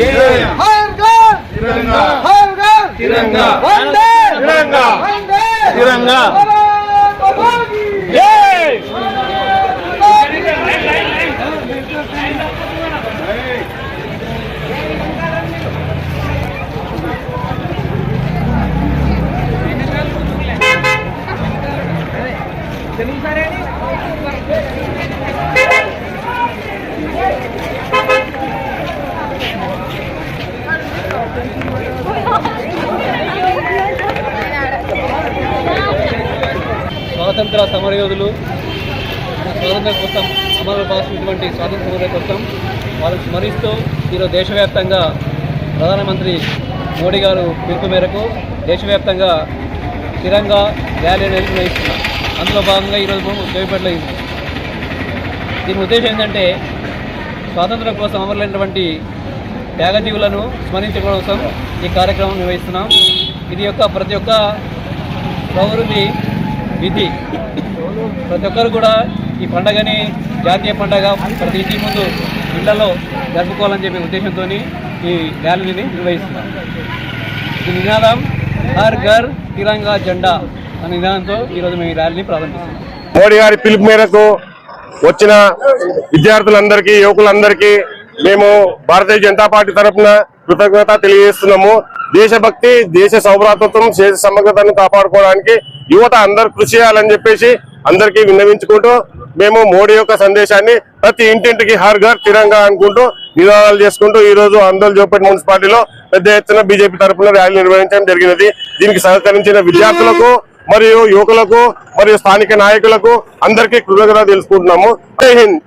तिरंगा हर घर तिरंगा वंदे तिरंगा స్వాతంత్ర సమరయోధులు స్వాతంత్రం కోసం అమలు పాల్సినటువంటి స్వాతంత్ర సమర కోసం వాళ్ళు స్మరిస్తూ ఈరోజు దేశవ్యాప్తంగా ప్రధానమంత్రి మోడీ గారు పిలుపు మేరకు దేశవ్యాప్తంగా స్థిరంగా ర్యాలీ అనేది నిర్వహిస్తున్నాం అందులో భాగంగా ఈరోజు మేము చేపట్టలేదు దీని ఉద్దేశం ఏంటంటే స్వాతంత్రం కోసం అమరులైనటువంటి త్యాగజీవులను స్మరించడం కోసం ఈ కార్యక్రమం నిర్వహిస్తున్నాం. ఇది యొక్క ప్రతి ఒక్క పౌరుని విధి. ప్రతి ఒక్కరు కూడా ఈ పండగని జాతీయ పండగ ప్రతి ఇంటి ముందు ఇళ్ళలో జరుపుకోవాలని చెప్పే ఉద్దేశంతో ఈ ర్యాలీని నిర్వహిస్తున్నాం. ఈ నినాదం హర్ ఘర్ తిరంగా జెండా అనే నినాదంతో ఈరోజు మేము ఈ ర్యాలీని ప్రారంభిస్తున్నాం. మోడీ గారి పిలుపు మేరకు వచ్చిన విద్యార్థులందరికీ యువకులందరికీ మేము భారతీయ జనతా పార్టీ తరఫున కృతజ్ఞత తెలియజేస్తున్నాము. దేశభక్తి దేశ సౌభ్రాతత్వం దేశ సమగ్రతను కాపాడుకోవడానికి యువత అందరు కృషి చేయాలని చెప్పేసి అందరికీ విన్నవించుకుంటూ మేము మోడీ యొక్క సందేశాన్ని ప్రతి ఇంటింటికి హర్ ఘర్ తిరంగా అనుకుంటూ నినాదాలు చేసుకుంటూ ఈ రోజు అందరు జోపేట మున్సిపాలిటీలో పెద్ద ఎత్తున బీజేపీ తరఫున ర్యాలీ నిర్వహించడం జరిగినది. దీనికి సహకరించిన విద్యార్థులకు మరియు యువకులకు మరియు స్థానిక నాయకులకు అందరికీ కృతజ్ఞత తెలుసుకుంటున్నాము జై హింద్!